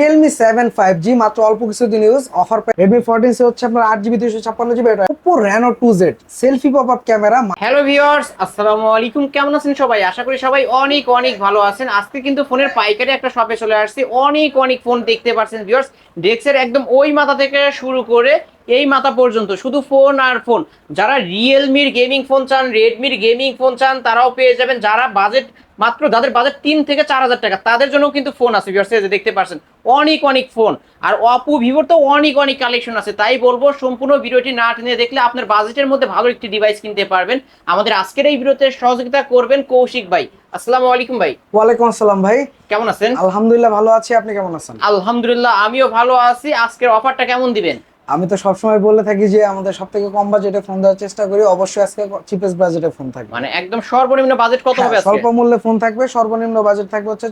Realme seven five জি মাত্র অল্প কিছুদিন ইউজ অফার রেডমি ফোরটিন সে হচ্ছে আপনার আট জিবি দুশো ছাপ্পান্ন জিবি এটা Oppo Reno two Z selfie pop up camera hello viewers আসসালামু আলাইকুম। কেমন আছেন সবাই? আশা করি সবাই অনেক অনেক ভালো আছেন। আজকে কিন্তু ফোনের পাইকারি একটা শপে চলে আসছি। অনেক অনেক ফোন দেখতে পারছেন ভিউয়ার্স ডেস্কের একদম ওই মাথা থেকে শুরু করে এই মাথা পর্যন্ত শুধু ফোন আর ফোন যারা রিয়েলমির গেমিং ফোন চান রেডমির গেমিং ফোন চান তারাও পেয়ে যাবেন। যারা বাজেট মাত্র যাদের বাজেট তিন থেকে চার হাজার টাকা তাদের জন্য কিন্তু ফোন আছে ভিউয়ার্স দেখতে পাচ্ছেন অনেক অনেক ফোন আর অপো ভিভোর তো অনেক অনেক কালেকশন আছে। তাই বলব সম্পূর্ণ ভিডিওটি না টেনে দেখলে আপনার বাজেটের মধ্যে ভালো একটি ডিভাইস কিনতে পারবেন। আমাদের আজকের এই ভিডিওতে সহযোগিতা করবেন কৌশিক ভাই। আসসালামু আলাইকুম ভাই। ওয়ালাইকুম আসসালাম ভাই। কেমন আছেন? আলহামদুলিল্লাহ ভালো আছি। আপনি কেমন আছেন? আলহামদুলিল্লাহ আমিও ভালো আছি। আজকের অফারটা কেমন দিবেন? আমি তো সবসময় বলে থাকি যে আমাদের সব থেকে কম বাজেটে ফোন দেওয়ার চেষ্টা করি। অবশ্যই আজকে চিপেস্ট বাজেটে ফোন থাকবে। মানে একদম সর্বনিম্ন বাজেট কত হবে হ্যাঁ, আজকে? স্বল্প মূল্যে ফোন থাকবে সর্বনিম্ন বাজেট থাকবে হচ্ছে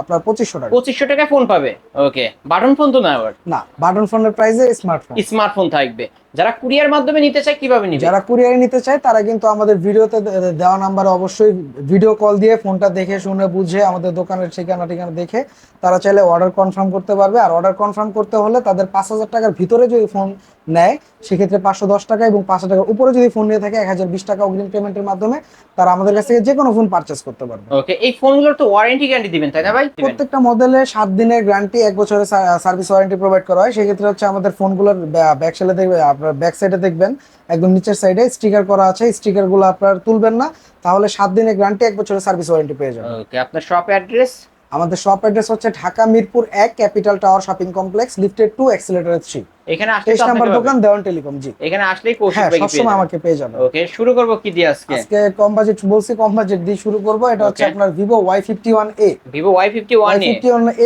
আপনার পঁচিশশো টাকা। পঁচিশশো টাকায় ফোন পাবে? ওকে বাটন ফোন তো না না বাটন ফোনের প্রাইসে স্মার্টফোন স্মার্টফোন থাকবে। যারা কুরিয়ার মাধ্যমে নিতে চায় কীভাবে নিবে? যারা কুরিয়ারে নিতে চায় তারা কিন্তু আমাদের ভিডিওতে দেওয়া নাম্বারে অবশ্যই ভিডিও কল দিয়ে ফোনটা দেখে শুনে বুঝে আমাদের দোকানের ঠিকানা ঠিকানা দেখে তারা চাইলে অর্ডার কনফার্ম করতে পারবে। আর অর্ডার কনফার্ম করতে হলে তাদের পাঁচ হাজার টাকার ভিতরে যদি ফোন নেয় সেক্ষেত্রে পাঁচশো দশ টাকা এবং পাঁচশো টাকার উপরে যদি ফোন নিয়ে থাকে এক হাজার বিশ টাকা অগ্রিম পেমেন্টের মাধ্যমে তারা আমাদের কাছ থেকে যে কোনো ফোন পারচেস করতে পারবে। ওকে এই ফোনগুলোর তো ওয়ারেন্টি গ্যারান্টি দিবেন তাই না ভাই? প্রত্যেকটা মডেলে সাত দিনের গ্যারান্টি এক বছরের সার্ভিস ওয়ারেন্টি প্রোভাইড করা হয়। সেক্ষেত্রে হচ্ছে আমাদের ফোনগুলোর ব্যাক সাইডে দেখবেন আপনার ব্যাক সাইডে দেখবেন একদম নিচের সাইডে স্টিকার করা আছে স্টিকারগুলো আপনার তুলবেন না তাহলে সাত দিনের গ্যারান্টি এক বছরের সার্ভিস ওয়ারেন্টি পেয়ে যাবেন। ওকে আপনার শপ অ্যাড্রেস আমাদের শপ অ্যাড্রেস হচ্ছে ঢাকা মিরপুর এক capital tower shopping complex lifted two escalator three এখানে আসলে নাম্বার দোকান দেওয়ান টেলিকম জি। এখানে আসলেই কৌশিক হ্যাঁ ভাই সবসময় আমাকে পেয়ে ওকে শুরু করব কি দিয়ে আজকে? আজকে কম বাজেট বলছি কম বাজেট দিয়ে শুরু করব। এটা হচ্ছে আপনার one A fifty one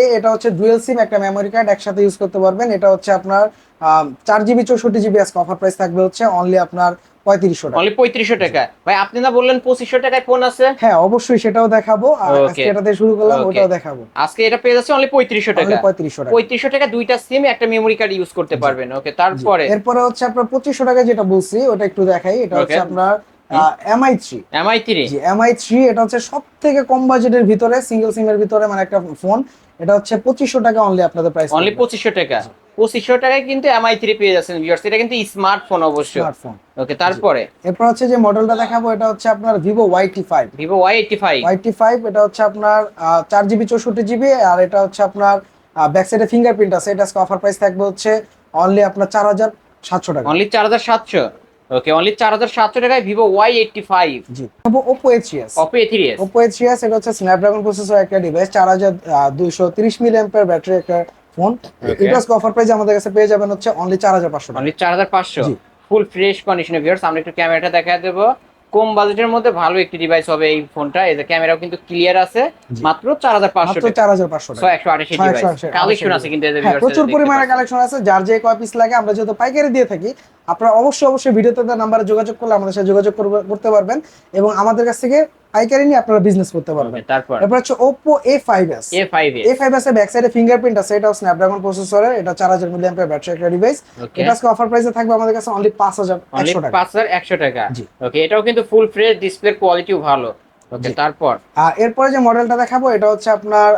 A এটা হচ্ছে ডুয়েল সিম একটা মেমোরি কার্ড একসাথে ইউজ করতে পারবেন। এটা হচ্ছে আপনার চার জিবি চৌষট্টি জিবি আজকে অফার প্রাইস থাকবে হচ্ছে অনলি আপনার পঁয়ত্রিশশো টাকা। অনলি পঁয়ত্রিশশো টাকা। ভাই আপনি না বললেন পঁচিশশো টাকায় ফোন আছে? হ্যাঁ অবশ্যই সেটাও দেখাবো। আর. আজকে এটাতে শুরু করলাম ওটাও দেখাবো। আজকে এটা পেয়ে যাচ্ছে অনলি পঁয়ত্রিশশো টাকা। পঁয়ত্রিশশো টাকা। পঁয়ত্রিশশো টাকা দুইটা সিম একটা মেমোরি কার্ড ইউজ করতে পারবেন। ওকে তারপরে? এরপরে হচ্ছে আপনার পঁচিশশো টাকা যেটা বলছি ওটা একটু দেখাই এটা হচ্ছে আপনার Mi three Mi three G Mi three এটা হচ্ছে সব থেকে কম বাজেটের ভিতরে সিঙ্গেল সিমের ভিতরে মানে একটা ফোন। এটা হচ্ছে পঁচিশশো টাকা অনলি আপনাদের প্রাইস অনলি পঁচিশশো টাকা। পঁচিশশো টাকায় কিন্তু এমআই থ্রি পেয়ে যাচ্ছেন ভিউয়ার্স এটা কিন্তু স্মার্টফোন অবশ্যই স্মার্টফোন ওকে তারপরে? এরপর হচ্ছে যে মডেলটা দেখাবো এটা হচ্ছে আপনার Vivo Y eighty five Vivo Y eighty five Y eighty five এটা হচ্ছে আপনার চার জিবি চৌষট্টি জিবি আর এটা হচ্ছে আপনার ব্যাক সাইডে ফিঙ্গারপ্রিন্ট আছে। এটা অফার প্রাইস থাকবে হচ্ছে অনলি আপনার চার হাজার সাতশো টাকা। অনলি চার হাজার সাতশো? ওকে অনলি চার হাজার সাতশো টাকায় Vivo Y eighty five G. Oppo HS Oppo A three S Oppo HS এটা হচ্ছে স্ন্যাপড্রাগন প্রসেসর একটা ডিভাইস চার হাজার দুইশো তিরিশ মিলি অ্যাম্পের ব্যাটারি একটা ফোন Okay. এটা অফার প্রাইস আমাদের কাছে পেয়ে যাবেন হচ্ছে অনলি চার হাজার পাঁচশো অনলি চার হাজার পাঁচশো। ফুল ফ্রেশ কন্ডিশনে ভিউয়ার্স আমরা একটু ক্যামেরাটা দেখা দেবো। কম বাজেটের মধ্যে ভালো একটি ডিভাইস হবে এই ফোনটা এই যে ক্যামেরাও কিন্তু ক্লিয়ার আছে মাত্র চার হাজার পাঁচশো মাত্র চার হাজার পাঁচশো ছয় টাকা। একশো আঠাশি ছয় একশো ডিভাইস কালেকশন আছে কিন্তু হ্যাঁ প্রচুর পরিমাণে কালেকশন আছে। যার যে কয় পিস লাগে আমরা যেহেতু পাইকারি দিয়ে থাকি আপনারা অবশ্যই অবশ্যই ভিডিওতে দেওয়া নাম্বারে যোগাযোগ করলে আমাদের সাথে যোগাযোগ করতে পারবেন এবং আমাদের কাছ থেকে পাইকারি নিয়ে আপনারা বিজনেস করতে পারবেন। তারপর? এরপর হচ্ছে Oppo A five S A five A five S এর ব্যাক সাইডে ফিঙ্গারপ্রিন্ট আছে এটাও স্ন্যাপড্রাগন প্রসেসরের এটা চার হাজার মিলি অ্যাম্পের ব্যাটারি একটা ডিভাইস এটা আজকে অফার প্রাইসে থাকবে আমাদের কাছে অনলি পাঁচ হাজার টাকা। পাঁচ হাজার একশো টাকা। ওকে এটাও কিন্তু ফুল ফ্রেশ ডিসপ্লে কোয়ালিটিও ভালো। ওকে তারপর? এরপরে যে মডেলটা দেখাবো এটা হচ্ছে আপনার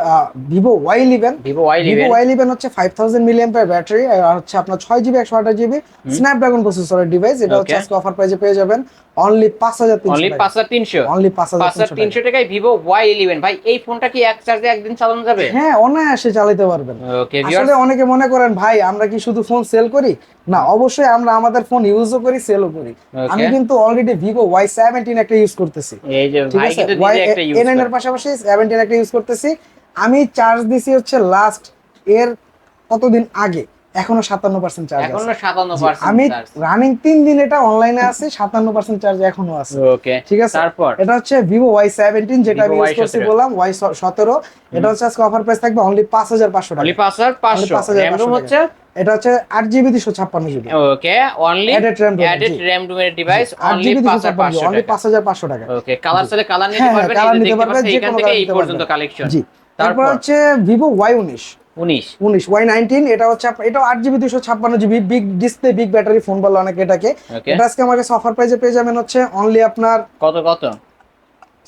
Vivo Y eleven Vivo Y Vivo Y eleven হচ্ছে ফাইভ থাউজেন্ড মিলিয়ন ব্যাটারি আর হচ্ছে আপনার ছয় জিবি একশো আঠাশ জিবি স্ন্যাপড্রাগন প্রসেসরের ডিভাইস এটা হচ্ছে আজকে অফার প্রাইজে পেয়ে যাবেন। অনলি পাঁচ হাজার অনলি তিনশো পাঁচ হাজার তিনশো। অনলি পাঁচ হাজার পাঁচ হাজার তিনশো তিনশো টাকায় ভিভো ওয়াই ইলেভেন ভাই এই ফোনটা কি এক চার্জে একদিন চালানো যাবে? হ্যাঁ অনায়াসে চালাতে পারবেন। ওকে আসলে অনেকে মনে করেন ভাই আমরা কি শুধু ফোন সেল করি? না অবশ্যই আমরা আমাদের ফোন ইউজও করি সেলও করি। আমি কিন্তু অলরেডি ভিভো ওয়াই সেভেন্টিন একটা ইউজ করতেছি। এই যে ভাই কিন্তু একটা ইউজ এর পাশাপাশি সেভেন্টিন একটা ইউজ করতেছি। আমি চার্জ দিছি হচ্ছে লাস্ট এর কতদিন আগে? এখনও সাতান্ন পার্সেন্ট চার্জ এখনও সাতান্ন আমি রানিং তিন দিন এটা অনলাইনে আছে সাতান্ন পার্সেন্ট চার্জ এখনও আছে। ওকে ঠিক আছে? তারপর? এটা হচ্ছে ভিভো ওয়াই সেভেন্টিন যেটা আমি ইউজ করছি বললাম ওয়াই সতেরো। এটা হচ্ছে আজকে অফার প্রাইস থাকবে অনলি পাঁচ হাজার পাঁচশো টাকা। পাঁচ হাজার পাঁচশো। 5,500 র্যাম রুম হচ্ছে? এটা হচ্ছে আট জিবি দুশো ছাপ্পান্ন GB okay only Added RAM জি। র্যাম রুমের ডিভাইস অনলি জিবি দুশো পাঁচ হাজার ছাপ্পান্ন পাঁচশো অনলি টাকা। পাঁচ হাজার পাঁচশো টাকা। ওকে কালার সাথে কালার নিতে হ্যাঁ, হ্যাঁ, পারবেন colour নিতে পারবেন, যে কোনো থেকে এই পর্যন্ত কালেকশন জি তারপর হচ্ছে ভিভো ওয়াই উনিশ। ওয়াই নাইনটিন এটা হচ্ছে এটাও আট জিবি দুশো ছাপ্পান্ন GB big display big battery phone বলে অনেকে এটাকে। এটা আজকে আমার কাছে অফার প্রাইসে পেয়ে যাবেন হচ্ছে অনলি আপনার কত কত?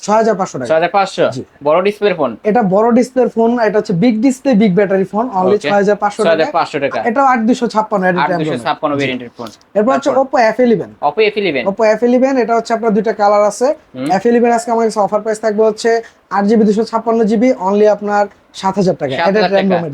ছয় হাজার পাঁচশো টাকা। ছয় হাজার পাঁচশো? বড় ডিসপ্লের ফোন এটা বড় ডিসপ্লের ফোন এটা হচ্ছে big display big battery phone only. ছয় হাজার পাঁচশো টাকা। পাঁচশো টাকা। এটাও আট দুশো ছাপ্পান্ন ছাপ্পান্ন ভেরিয়েন্টের ফোন এরপর হচ্ছে Oppo F eleven Oppo F eleven Oppo F eleven এটা হচ্ছে আপনার দুইটা কালার আছে। হুম। এফ ইলেভেন আজকে আমার কাছে অফার প্রাইস থাকবে হচ্ছে আট জিবি দুশো ছাপ্পান্ন জিবি অনলি আপনার সাত হাজার টাকা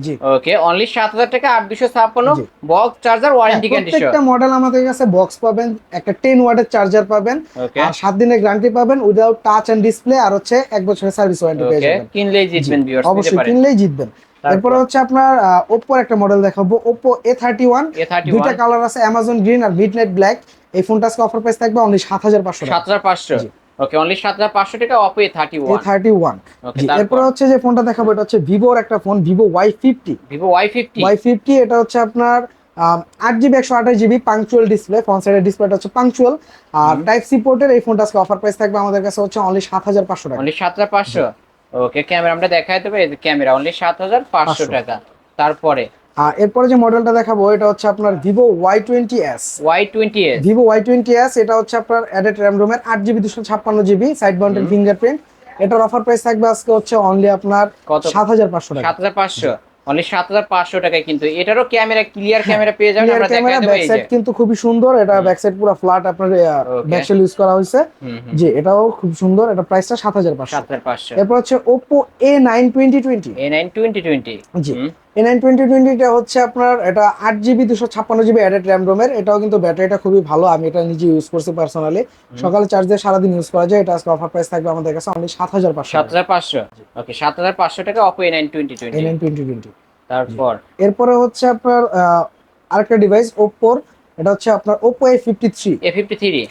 জি। ওকে অনলি সাত হাজার টাকা আট দুশো ছাপ্পান্ন বক্স চার্জার ওয়ারেন্টি গ্যারান্টি প্রত্যেকটা মডেল আমাদের কাছে বক্স পাবেন একটা টেন ওয়াটের চার্জার পাবেন আর সাত দিনের গ্যারান্টি পাবেন উইদাউট টাচ এন্ড ডিসপ্লে আর হচ্ছে এক বছরের সার্ভিস ওয়ারেন্টি পেয়ে যাবেন। কিনলেই জিতবেন অবশ্যই কিনলেই জিতবেন। এরপরে হচ্ছে আপনার ওপ্পোর একটা মডেল দেখাবো ওপ্পো এ থার্টি ওয়ান দুইটা কালার আছে অ্যামাজন গ্রিন আর মিডনাইট ব্ল্যাক এই ফোনটা আজকে অফার প্রাইস থাকবে অনলি সাত হাজার পাঁচশো সাত হাজার পাঁচশো। ওকে অনলি সাত হাজার পাঁচশো টাকা Oppo A thirty A one thirty one okay জি তারপর হচ্ছে যে ফোনটা দেখাবো এটা হচ্ছে ভিভোর একটা phone Vivo Y fifty Vivo Y fifty Y fifty এটা হচ্ছে আপনার আট জিবি একশো আঠাশ জিবি পাংচুয়াল ডিসপ্লে ফ্রন্ট সাইডের ডিসপ্লেটা হচ্ছে পাংচুয়াল আর টাইপ সি পোর্টের এই ফোনটা আজকে অফার প্রাইস থাকবে আমাদের কাছে হচ্ছে অনলি সাত হাজার পাঁচশো টাকা। অনলি সাত হাজার পাঁচশো ওকে ক্যামেরা আমরা দেখাই দেবো ক্যামেরা অনলি সাত হাজার পাঁচশো। টাকা। তারপরে? আর এরপরে যে মডেলটা দেখাবো এটা হচ্ছে আপনার Vivo Y twenty S. Y twenty S. Vivo Y twenty S এটা হচ্ছে আপনার অ্যাডেড র্যাম রোমের আট জিবি দুশো ছাপ্পান্ন জিবি সাইড মাউন্টেড ফিঙ্গারপ্রিন্ট এটার অফার প্রাইস থাকবে আজকে হচ্ছে অনলি আপনার সাত হাজার পাঁচশো টাকা। সাত হাজার পাঁচশো। অনলি সাত হাজার পাঁচশো টাকায় কিন্তু এটারও ক্যামেরা ক্লিয়ার ক্যামেরা পেয়ে যাবেন আমরা ক্যামেরা দেবো ব্যাক এই সাইড কিন্তু খুবই সুন্দর এটা ব্যাক সাইড পুরো ফ্ল্যাট আপনার Okay. ব্যাক সাইড ইউজ করা হয়েছে। জি এটাও খুব সুন্দর এটা প্রাইসটা সাত হাজার পাঁচশো। সাত হাজার পাঁচশো। এরপর হচ্ছে Oppo A nine twenty twenty A nine twenty twenty G. A nine twenty টোয়েন্টিটা হচ্ছে আপনার এটা আট জিবি দুশো ছাপ্পান্ন জিবি অ্যাডেড র্যাম রোমের এটাও কিন্তু ব্যাটারিটা খুবই ভালো আমি এটা নিজে ইউজ করছি পার্সোনালি সকালে চার্জ দিয়ে সারাদিন ইউজ করা যায় এটা আজকে অফার প্রাইস থাকবে আমাদের কাছে অনলি সাত হাজার পাঁচশো সাত হাজার পাঁচশো? ওকে সাত হাজার পাঁচশো টাকা Oppo A nine twenty A twenty nine twenty twenty তারপর? এরপরে হচ্ছে আপনার আরেকটা ডিভাইস ওপ্পোর এটা হচ্ছে আপনার ওপো এ ফিফটি থ্রি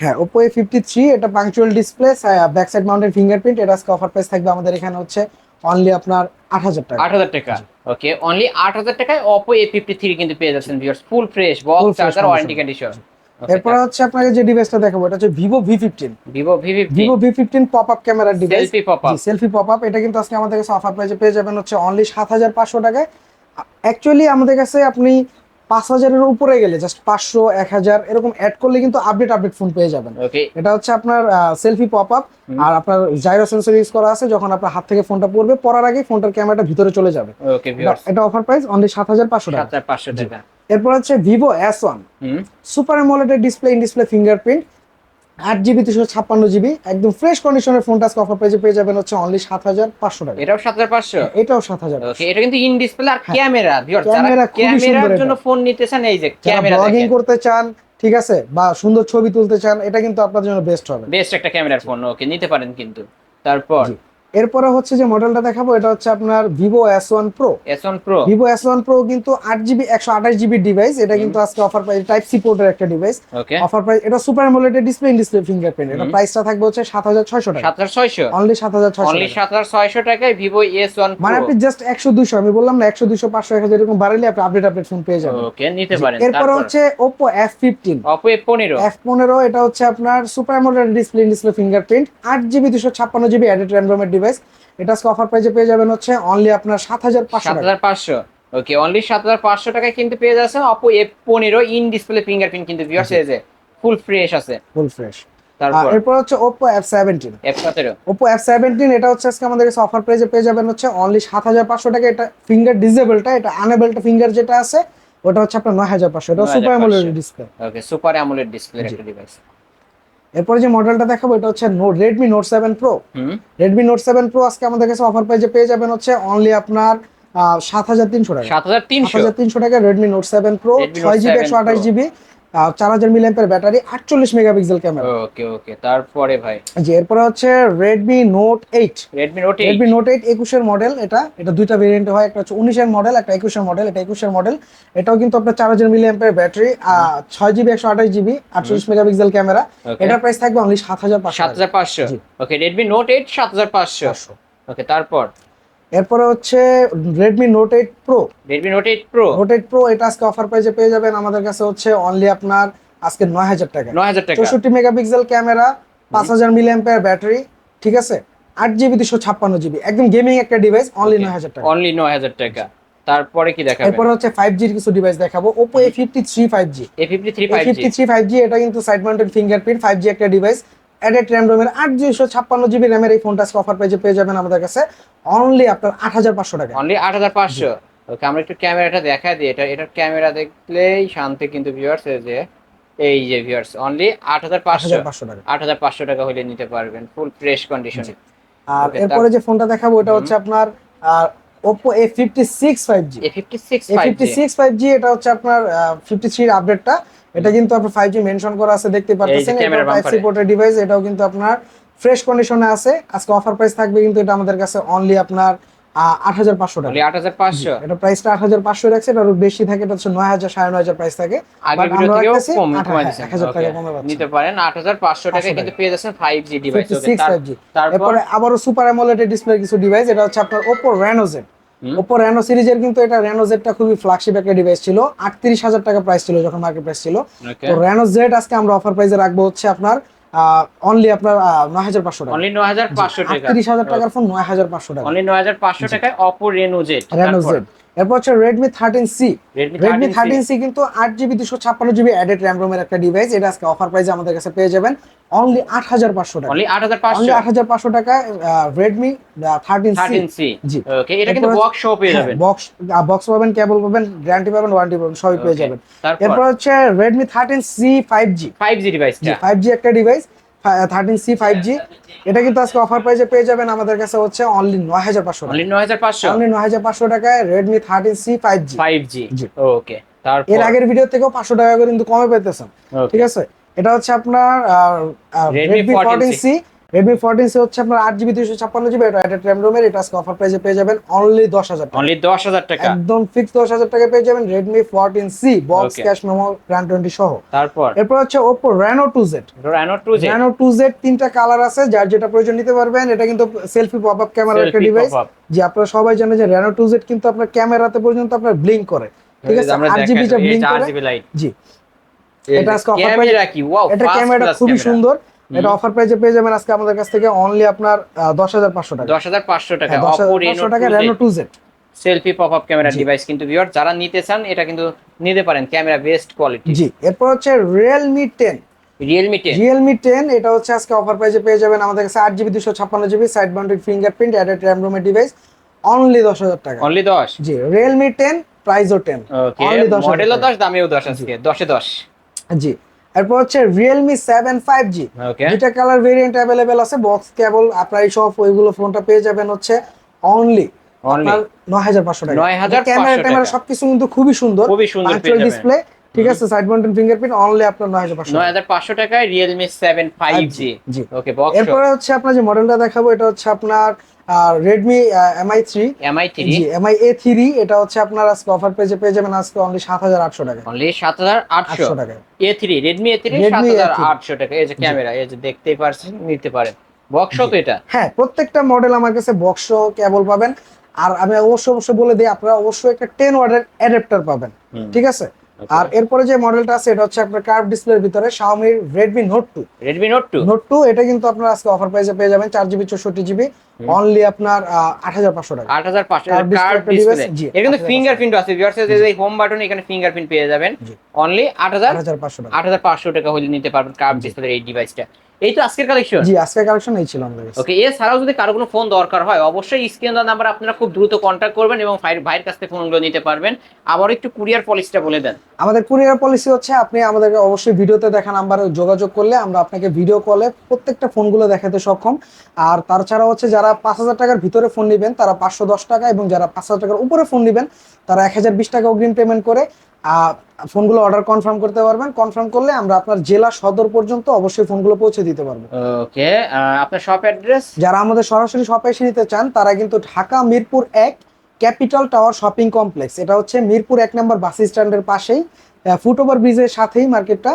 হ্যাঁ ওপো এ ফিফটি থ্রি এটা punctual display back side mounted fingerprint এটা আজকে অফার প্রাইস থাকবে আমাদের এখানে হচ্ছে অনলি আপনার আট হাজার টাকা। আট হাজার টাকা। ওকে অনলি আট হাজার টাকায় অপো এ ফিফটি থ্রি কিন্তু পেয়ে যাচ্ছেন viewers full fresh box charger warranty condition এরপর হচ্ছে আপনাকে যে ডিভাইসটা দেখাবো এটা হচ্ছে Vivo V fifteen Vivo V fifteen Vivo V fifteen pop up ক্যামেরার device selfie pop up selfie pop up এটা কিন্তু আজকে আমাদের কাছে অফার প্রাইসে পেয়ে যাবেন হচ্ছে অনলি সাত হাজার পাঁচশো টাকায়। অ্যাকচুয়ালি আমাদের কাছে আপনি পাঁচ হাজারের উপরে গেলে জাস্ট পাঁচশো এক হাজার এরকম অ্যাড করলে কিন্তু আপডেট আপডেট ফোন পেয়ে যাবেন। এটা হচ্ছে আপনার সেলফি পপ আপ আর আপনার জাইরো সেন্সর ইউজ করা আছে যখন আপনার হাত থেকে ফোনটা পড়বে পড়ার আগে ফোনটার ক্যামেরাটা ভিতরে চলে যাবে। এটা অফার প্রাইস অনলি সাত হাজার পাঁচশো টাকা। এরপর হচ্ছে ভিভো এস ওয়ান সুপার অ্যামোলেডের ডিসপ্লে ইন ডিসপ্লে ফিঙ্গারপ্রিন্ট আট জিবি দুশো ছাপ্পান্ন জিবি একদম ফ্রেশ কন্ডিশনের ফোনটা আজকে অফার পেজে পেয়ে যাবেন হচ্ছে অনলি সাত হাজার পাঁচশো টাকা। এটাও সাত হাজার পাঁচশো? এটাও সাত হাজার এটা কিন্তু ইন ডিসপ্লে আর ক্যামেরা ক্যামেরা ক্যামেরার জন্য ফোন নিতে চান এই যে ক্যামেরা ব্লগিং করতে চান ঠিক আছে বা সুন্দর ছবি তুলতে চান এটা কিন্তু আপনার জন্য বেস্ট হবে। বেস্ট একটা ক্যামেরার ফোন ওকে নিতে পারেন কিন্তু। তারপর। এরপরে হচ্ছে যে মডেলটা দেখাবো এটা হচ্ছে আপনার Vivo S one pro S1 Pro Vivo S one pro কিন্তু আট জিবি একশো আঠাশ জিবি ডিভাইস এটা কিন্তু আজকে অফার প্রাইস টাইপ সি পোর্টের একটা ডিভাইস ওকে অফার প্রাইস এটা সুপার অ্যামোলেডের ডিসপ্লে ইন ডিসপ্লে ফিঙ্গারপ্রিন্ট এটা প্রাইসটা থাকবে হচ্ছে সাত হাজার ছয়শো টাকা। সাত হাজার ছয়শো। অনলি সাত হাজার ছয়শো অনলি সাত হাজার ছয়শো টাকায় ভিভো এস ওয়ান মানে আপনি জাস্ট একশো দুশো আমি বললাম না একশো দুশো পাঁচশো এক হাজার এরকম বাড়ালে আপনি আপডেট আপডেট ফোন পেয়ে যাবেন। ওকে নিতে পারেন। এরপর হচ্ছে Oppo F fifteen Oppo A পনেরো। এফ পনেরো এটা হচ্ছে আপনার super AMOLED display in display fingerprint আট জিবি দুশো ছাপ্পান্ন জিবি অ্যাডেড র্যাম রোমের ডিভাইস এটা আজকে অফার প্রাইসে পেয়ে যাবেন হচ্ছে অনলি আপনার সাত হাজার পাঁচশো সাত টাকা হাজার পাঁচশো। ওকে অনলি সাত হাজার পাঁচশো টাকায় কিন্তু পেয়ে যাচ্ছে অপো এ পনেরো ইন ডিসপ্লে ফিঙ্গারপ্রিন্ট কিন্তু ভিউয়ার্স এসে ফুল ফ্রেশ আছে। ফুল ফ্রেশ তারপর? এরপর হচ্ছে এফ এফ সতেরো ওপো এফ সেভেন্টিন এটা হচ্ছে আজকে আমাদের কাছে অফার প্রাইসে পেয়ে যাবেন হচ্ছে অনলি সাত হাজার পাঁচশো টাকা এটা ফিঙ্গার ডিজেবলটা এটা আনেবলটা ফিঙ্গার যেটা আছে ওটা হচ্ছে আপনার নয় হাজার পাঁচশো। এটা super AMOLED display okay super AMOLED display একটা ডিভাইস এরপরে যে মডেলটা দেখাবো এটা হচ্ছে Redmi Note seven pro Redmi Note seven pro আজকে আমাদের কাছে অফার প্রাইসে পেয়ে যাবেন হচ্ছে অনলি আপনার সাত হাজার তিনশো টাকা। সাত হাজার তিনশো। টাকা রেডমি নোট সেভেন প্রো ছয় জিবি 7 একশো আঠাশ জিবি চার হাজার মিলিয়ামের ব্যাটারি আটচল্লিশ মেগাপিক্সেল ক্যামেরা। ওকে ওকে তারপরে ভাই? যে এরপরে হচ্ছে Redmi Note eight Redmi Note eight Redmi Note eight একুশের মডেল এটা এটা দুইটা ভেরিয়েন্ট হয় একটা হচ্ছে উনিশের মডেল একটা একুশের মডেল এটা একুশের মডেল এটাও কিন্তু আপনার চার হাজার মিলিয়ামের ব্যাটারি ছয় জিবি একশো আঠাশ জিবি আটচল্লিশ মেগাপিক্সেল ক্যামেরা. এটার প্রাইস থাকবে অনলি সাত হাজার পাঁচশো। সাত হাজার পাঁচশো। জি। ওকে রেডমি নোট এইট সাত হাজার পাঁচশো। ওকে তারপর? এরপরে হচ্ছে Redmi Note eight pro Redmi Note eight pro Note eight pro এটা আজকে অফার প্রাইসে পেয়ে যাবেন। আমাদের কাছে হচ্ছে অনলি আপনার আজকে নয় হাজার টাকা। নয় হাজার টাকা। চৌষট্টি মেগাপিক্সেল ক্যামেরা পাঁচ হাজার মিলিয়াম্পেয়ার ব্যাটারি ঠিক আছে? আট জিবি দুশো ছাপ্পান্ন জিবি একদম গেমিং একটা ডিভাইস অনলি নয় হাজার টাকা। অনলি নয় হাজার টাকা। তারপরে কি দেখাবেন? এরপরে হচ্ছে ফাইভ জির কিছু ডিভাইস দেখাবো। Oppo A fifty three five G A fifty three five G fifty three five G এটা কিন্তু side mounted fingerprint five G একটা ডিভাইস অ্যাডেড র্যাম রোমের আট দুইশো ছাপ্পান্ন জিবি র্যামের এই ফোনটা অফার পেজে পেয়ে যাবেন আমাদের কাছে অনলি আপনার আট হাজার পাঁচশো টাকা। অনলি আট হাজার পাঁচশো। ওকে আমরা একটু ক্যামেরাটা দেখা দিই। এটা এটার ক্যামেরা দেখলেই শান্তি কিন্তু ভিউয়ার্স যে এই যে ভিউয়ার্স অনলি আট হাজার পাঁচশো। টাকা। আট হাজার পাঁচশো টাকা হলে নিতে পারবেন ফুল ফ্রেশ কন্ডিশন আর এরপরে যে ফোনটা দেখাবো ওটা হচ্ছে আপনার Oppo A fifty six five G A fifty six five G এটা হচ্ছে আপনার ফিফটি থ্রির আপডেটটা এটা কিন্তু আপনার ফাইভ জি মেনশন করা আছে দেখতে পাচ্ছেন টাইপ সি পোর্টের ডিভাইস এটাও কিন্তু আপনার ফ্রেশ কন্ডিশনে আছে। আজকে অফার প্রাইস থাকবে কিন্তু এটা আমাদের কাছে অনলি আপনার আট হাজার পাঁচশো টাকা। আট হাজার পাঁচশো? এটা প্রাইসটা আট হাজার পাঁচশো রাখছে এটা বেশি থাকে এটা হচ্ছে নয় হাজার সাড়ে নয় হাজার প্রাইস থাকে। টাকা। নিতে পারেন। আট হাজার পাঁচশো 500 কিন্তু পেয়ে যাচ্ছেন ফাইভ জি ডিভাইস 56 5G তারপর আবারও সুপার অ্যামোলেড ডিসপ্লে কিছু ডিভাইস এটা হচ্ছে আপনার Oppo Reno Z রেনো সিরিজের কিন্তু এটা রেনো জেডটা খুবই ফ্ল্যাগশিপ একটা ডিভাইস ছিল। আটত্রিশ হাজার টাকা প্রাইস ছিল যখন মার্কেট প্রাইস ছিল। তো রেনো জেড আজকে আমরা অফার প্রাইসে রাখব হচ্ছে আপনার অনলি আপনার নয় হাজার পাঁচশো টাকা। অনলি নয় হাজার পাঁচশো টাকা। আটত্রিশ হাজার টাকার ফোন নয় হাজার পাঁচশো টাকা। অনলি নয় হাজার পাঁচশো টাকায় Oppo Reno Z Reno Z এরপর হচ্ছে Redmi thirteen C Redmi thirteen C কিন্তু আট জিবি দুশো ছাপ্পান্ন জিবি অ্যাডেড র্যাম রোমের একটা ডিভাইস এটা আজকে অফার প্রাইসে আমাদের কাছে পেয়ে যাবেন। অনলি আট হাজার পাঁচশো টাকা। অনলি আট হাজার পাঁচশো। আট হাজার পাঁচশো টাকা রেডমি থার্টিন সি জি। ওকে এটা কিন্তু বক্স শো পেয়ে যাবেন। বক্স বক্স পাবেন কেবল পাবেন গ্যারান্টি পাবেন ওয়ারেন্টি পাবেন সবই পেয়ে যাবেন। এরপর হচ্ছে Redmi thirteen C five G five G ডিভাইসটা ফাইভ জি একটা device thirteen C five G এটা কিন্তু আজকে অফার প্রাইসে পেয়ে যাবেন। আমাদের কাছে হচ্ছে অনলি নয় হাজার পাঁচশো অনলি নয় হাজার পাঁচশো? অনলি নয় হাজার পাঁচশো টাকায় Redmi thirteen C five G five G. Okay এর আগের ভিডিও থেকেও পাঁচশো টাকা করে কিন্তু কমে পেতেছেন। ঠিক আছে? এটা হচ্ছে আপনার Redmi 14C fourteen C Redmi fourteen C হচ্ছে আপনার আট জিবি দুইশো ছাপ্পান্ন জিবি এটা এটা র্যাম রোমের এটা আজকে অফার প্রাইসে পেয়ে যাবেন অনলি দশ হাজার টাকা। অনলি দশ হাজার টাকা? একদম ফিক্স দশ হাজার টাকা পেয়ে যাবেন Redmi fourteen C box cash memo grand twenty সহ। তারপর? এরপর হচ্ছে Oppo Reno two Z Reno two Z Reno two Z তিনটা কালার আছে যার যেটা প্রয়োজন নিতে পারবেন এটা কিন্তু সেলফি পপ আপ ক্যামেরার একটা ডিভাইস যে আপনারা সবাই জানেন যে রেনো টু জেড কিন্তু আপনার ক্যামেরাতে পর্যন্ত আপনার ব্লিঙ্ক করে। ঠিক আছে? আট জিবি যা ব্লিঙ্ক করে। জি। এটা আজকে ক্যামেরা কি? ওয়াও এটা ক্যামেরাটা খুবই সুন্দর। এটা অফার প্রাইসে পেয়ে যাবেন আজকে আমাদের কাছ থেকে অনলি আপনার দশ হাজার পাঁচশো টাকা। দশ হাজার পাঁচশো টাকা। দশ অপো হাজার রেনো টাকা Reno two Z selfie pop up camera device কিন্তু ভিউয়ার যারা নিতে চান এটা কিন্তু নিতে পারেন। ক্যামেরা বেস্ট কোয়ালিটি জি এরপর হচ্ছে Realme ten Realme ten Realme ten এটা হচ্ছে আজকে অফার প্রাইসে পেয়ে যাবেন আমাদের কাছে আট জিবি দুশো ছাপ্পান্ন GB side mounted fingerprint added RAM রোমের ডিভাইস অনলি দশ হাজার টাকা। অনলি দশ? জি রিয়েলমি টেন প্রাইসও টেন ওকে অনলি দশ মডেলও হাজার দশ দামেও দশ আজকে। দশে দশ। জি। এরপর হচ্ছে রিয়েলমি সেভেন ফাইভ জি দুইটা কালার ভেরিয়েন্ট অ্যাভেলেবেল আছে বক্স কেবল আপনার এই সব ওইগুলো ফোনটা পেয়ে যাবেন হচ্ছে অনলি নয় হাজার পাঁচশো টাকা। 9,500 ক্যামেরা ট্যামেরা সবকিছু কিন্তু খুবই সুন্দর। খুবই সুন্দর ডিসপ্লে ঠিক আছে সাইড মাউন্টেন ফিঙ্গারপ্রিন্ট অনলি আপনার নয় হাজার পাঁচশো নয় হাজার পাঁচশো টাকায় ওকে বক্স এরপরে হচ্ছে আপনার যে মডেলটা দেখাবো এটা হচ্ছে আপনার Redmi Mi three Mi three Mi A three এটা হচ্ছে আপনার আজকে অফার পেজে পেয়ে যাবেন আজকে অনলি সাত হাজার আটশো টাকা। অনলি সাত হাজার আটশো। টাকা। A three Redmi A three সাত হাজার আটশো টাকা। এই যে ক্যামেরা এই যে দেখতেই পারছেন নিতে পারেন। বক্স তো এটা? হ্যাঁ প্রত্যেকটা মডেল আমার কাছে বক্স কেবল পাবেন। আর আমি অবশ্যই অবশ্যই বলে দিই আপনারা অবশ্যই একটা টেন ওয়ার্ডের অ্যাডাপ্টার পাবেন। ঠিক আছে? আর এরপরে যে মডেলটা আছে এটা হচ্ছে আপনার কার্ভ ডিসপ্লের ভিতরে Xiaomi Redmi Note 2 Redmi Note 2 Note 2 এটা কিন্তু আপনার আজকে অফার প্রাইসে পেয়ে যাবেন চার জিবি চৌষট্টি জিবি অনলি আপনার আট হাজার পাঁচশো টাকা। আট হাজার পাঁচশো Curve display কার্ভ ডিসপ্লে এর কিন্তু ফিঙ্গারপ্রিন্ট আছে ভিউয়ার্স এই হোম বাটন এখানে ফিঙ্গারপ্রিন্ট পেয়ে যাবেন। অনলি আট হাজার আট হাজার পাঁচশো টাকা। আট হাজার পাঁচশো টাকা হলে নিতে পারবেন কার্ভ ডিসপ্লের এই ডিভাইসটা এই তো আজকের কালেকশন জি আজকে কালেকশন এই ছিল আমাদের ওকে এছাড়াও যদি কারও কোনো ফোন দরকার হয় অবশ্যই স্ক্রিন নাম্বার আপনারা খুব দ্রুত কন্ট্যাক্ট করবেন এবং ভাইয়ের কাছ থেকে ফোনগুলো নিতে পারবেন। আবার একটু কুরিয়ার পলিসিটা বলে দেন। আমাদের কুরিয়ার পলিসি হচ্ছে আপনি আমাদেরকে অবশ্যই ভিডিওতে দেখা নাম্বারে যোগাযোগ করলে আমরা আপনাকে ভিডিও কলে প্রত্যেকটা ফোনগুলো দেখাতে সক্ষম। আর তাছাড়া হচ্ছে যারা পাঁচ হাজার টাকার ভিতরে ফোন নেবেন তারা পাঁচশো দশ টাকা এবং যারা পাঁচ হাজার টাকার উপরে ফোন নেবেন তারা এক হাজার বিশ টাকা অগ্রিম পেমেন্ট করে ফোনগুলো অর্ডার কনফার্ম করতে পারবেন। কনফার্ম করলে আমরা আপনার জেলা সদর পর্যন্ত অবশ্যই ফোনগুলো পৌঁছে দিতে পারব। ওকে আপনার শপ অ্যাড্রেস যারা আমাদের সরাসরি শপে এসে নিতে চান তারা কিন্তু ঢাকা মিরপুর এক ক্যাপিটাল টাওয়ার শপিং কমপ্লেক্স এটা হচ্ছে মিরপুর এক নম্বর বাস স্ট্যান্ডের পাশেই। ফুটওভার ব্রিজের সাথেই মার্কেটটা।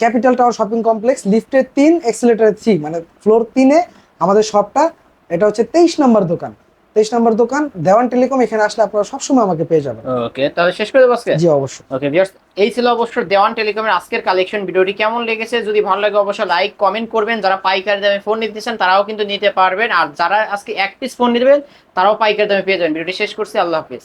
ক্যাপিটাল টাওয়ার শপিং কমপ্লেক্স লিফটের তিন এক্সিলেটার থ্রি মানে ফ্লোর তিনে আমাদের শপটা এটা হচ্ছে তেইশ নম্বর দোকান। তেইশ নম্বর দোকান দেওয়ান টেলিকম এখানে আসলে আপনারা সবসময় আমাকে পেয়ে যাবেন। ওকে তাহলে শেষ করে দেবো আজকে? জি অবশ্যই। ওকে ভিউয়ার্স এই ছিল অবশ্য দেওয়ান টেলিকমের আজকের কালেকশন ভিডিওটি কেমন লেগেছে? যদি ভালো লাগে অবশ্যই লাইক কমেন্ট করবেন। যারা পাইকারি দামে ফোন নিতে চান তারাও কিন্তু নিতে পারবেন। আর যারা আজকে এক পিস ফোন নেবেন তারাও পাইকারি দামে পেয়ে যাবেন। ভিডিওটি শেষ করছি আল্লাহ হাফিজ।